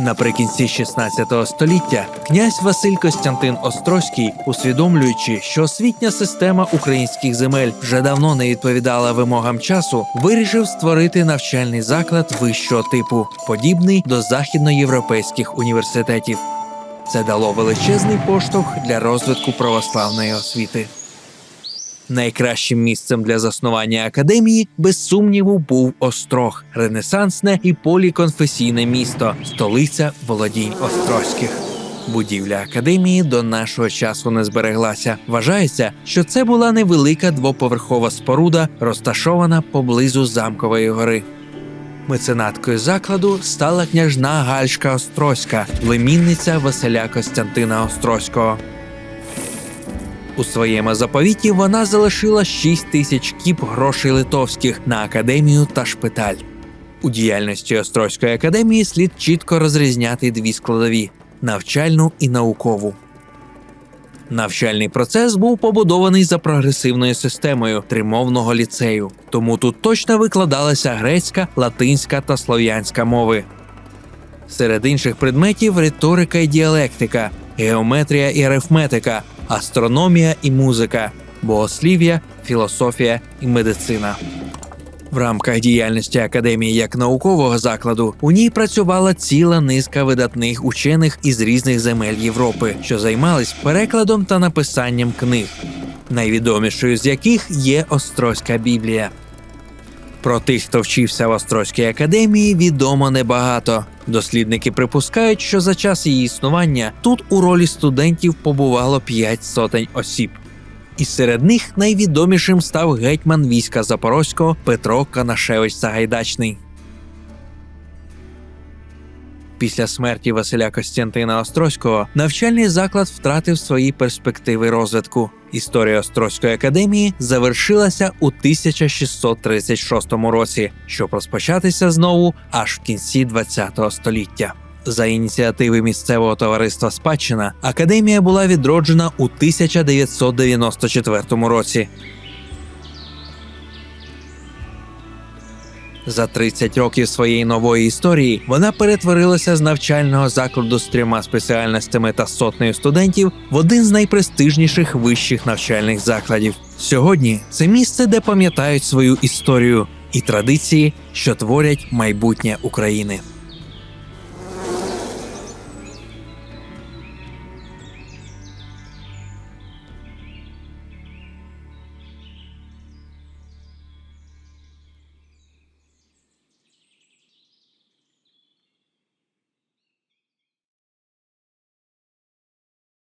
Наприкінці 16 століття князь Василь Костянтин Острозький, усвідомлюючи, що освітня система українських земель вже давно не відповідала вимогам часу, вирішив створити навчальний заклад вищого типу, подібний до західноєвропейських університетів. Це дало величезний поштовх для розвитку православної освіти. Найкращим місцем для заснування академії, без сумніву, був Острог, ренесансне і поліконфесійне місто, столиця володінь Острозьких. Будівля академії до нашого часу не збереглася. Вважається, що це була невелика двоповерхова споруда, розташована поблизу замкової гори. Меценаткою закладу стала княжна Гальшка Острозька, племінниця Василя Костянтина Острозького. У своєму заповіті вона залишила 6 тисяч кіп грошей литовських на академію та шпиталь. У діяльності Острозької академії слід чітко розрізняти дві складові навчальну і наукову. Навчальний процес був побудований за прогресивною системою тримовного ліцею, тому тут точно викладалася грецька, латинська та слов'янська мови. Серед інших предметів риторика і діалектика, геометрія і арифметика, астрономія і музика, богослів'я, філософія і медицина. В рамках діяльності академії як наукового закладу у ній працювала ціла низка видатних учених із різних земель Європи, що займались перекладом та написанням книг, найвідомішою з яких є Острозька Біблія. Про тих, хто вчився в Острозькій академії, відомо небагато. Дослідники припускають, що за час її існування тут у ролі студентів побувало п'ять сотень осіб. І серед них найвідомішим став гетьман війська Запорозького Петро Канашевич Сагайдачний. Після смерті Василя Костянтина Острозького навчальний заклад втратив свої перспективи розвитку. Історія Острозької академії завершилася у 1636 році, щоб розпочатися знову аж в кінці ХХ століття. За ініціативи місцевого товариства Спадщина академія була відроджена у 1994 році. За 30 років своєї нової історії вона перетворилася з навчального закладу з трьома спеціальностями та сотнею студентів в один з найпрестижніших вищих навчальних закладів. Сьогодні це місце, де пам'ятають свою історію і традиції, що творять майбутнє України.